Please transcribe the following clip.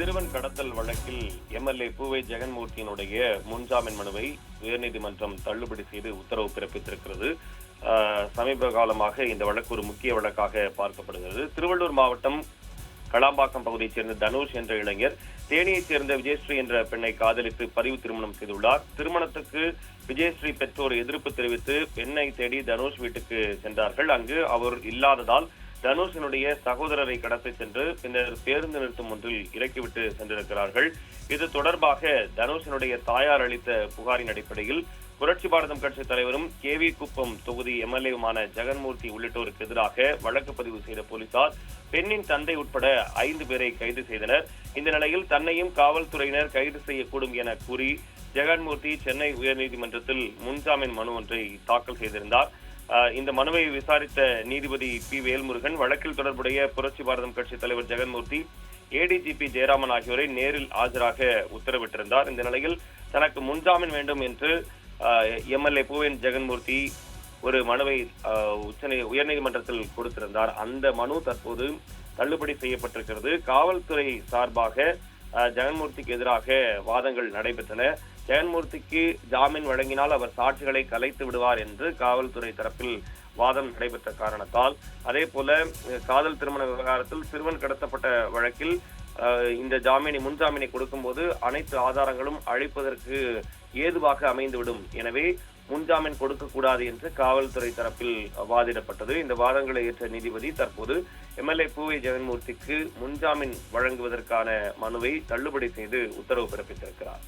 சிறுவன் கடத்தல் வழக்கில் எம்எல்ஏ பூவை ஜெகன்மூர்த்தியினுடைய முன்ஜாமீன் மனுவை உயர்நீதிமன்றம் தள்ளுபடி செய்து உத்தரவு பிறப்பித்திருக்கிறது. சமீப காலமாக இந்த வழக்கு ஒரு முக்கிய வழக்காக பார்க்கப்படுகிறது. திருவள்ளூர் மாவட்டம் கலாம்பாக்கம் பகுதியைச் சேர்ந்த தனுஷ் என்ற இளைஞர் தேனியைச் சேர்ந்த விஜயஸ்ரீ என்ற பெண்ணை காதலித்து பதிவு திருமணம் செய்துள்ளார். திருமணத்துக்கு விஜயஸ்ரீ பெற்றோர் எதிர்ப்பு தெரிவித்து பெண்ணை தேடி தனுஷ் வீட்டுக்கு சென்றார்கள். அங்கு அவர் இல்லாததால் தனுஷினுடைய சகோதரரை கடத்தி சென்று பின்னர் பேருந்து நிறுத்தம் ஒன்றில் இறக்கிவிட்டு சென்றிருக்கிறார்கள். இது தொடர்பாக தனுஷினுடைய தாயார் அளித்த புகாரின் அடிப்படையில் புரட்சி பாரதம் கட்சி தலைவரும் கே வி குப்பம் தொகுதி எம்எல்ஏவுமான ஜெகன்மூர்த்தி உள்ளிட்டோருக்கு எதிராக வழக்கு பதிவு செய்த போலீசார் பெண்ணின் தந்தை உட்பட ஐந்து பேரை கைது செய்தனர். இந்த நிலையில் தன்னையும் காவல்துறையினர் கைது செய்யக்கூடும் என கூறி ஜெகன்மூர்த்தி சென்னை உயர்நீதிமன்றத்தில் முன்ஜாமீன் மனு ஒன்றை தாக்கல் செய்திருந்தார். இந்த மனுவை விசாரித்த நீதிபதி பி. வேல்முருகன் வழக்கில் தொடர்புடைய புரட்சி பாரதம் கட்சி தலைவர் ஜெகன்மூர்த்தி ஏடிஜிபி ஜெயராமன் ஆகியோரை நேரில் ஆஜராக உத்தரவிட்டிருந்தார். இந்த நிலையில் தனக்கு முன்ஜாமீன் வேண்டும் என்று எம்எல்ஏ பூவன் ஜெகன்மூர்த்தி ஒரு மனுவை உச்சநீ உயர்நீதிமன்றத்தில் கொடுத்திருந்தார். அந்த மனு தற்போது தள்ளுபடி செய்யப்பட்டிருக்கிறது. காவல்துறை சார்பாக ஜெகன்மூர்த்திக்கு எதிராக வாதங்கள் நடைபெற்றன. ஜெயன்மூர்த்திக்கு ஜாமீன் வழங்கினால் அவர் சாட்சிகளை கலைத்து விடுவார் என்று காவல்துறை தரப்பில் வாதம் நடைபெற்ற காரணத்தால். அதே போல காதல் திருமண விவகாரத்தில் சிறுவன் கடத்தப்பட்ட வழக்கில் இந்த ஜாமீனை முன்ஜாமீனை கொடுக்கும்போது அனைத்து ஆதாரங்களும் அழிப்பதற்கு ஏதுவாக அமைந்துவிடும். எனவே முன்ஜாமீன் கொடுக்கக்கூடாது என்று காவல்துறை தரப்பில் வாதிடப்பட்டது. இந்த வாதங்களை ஏற்ற நீதிபதி தற்போது எம்எல்ஏ பூவை ஜெகன்மூர்த்திக்கு முன்ஜாமீன் வழங்குவதற்கான மனுவை தள்ளுபடி செய்து உத்தரவு பிறப்பித்திருக்கிறார்.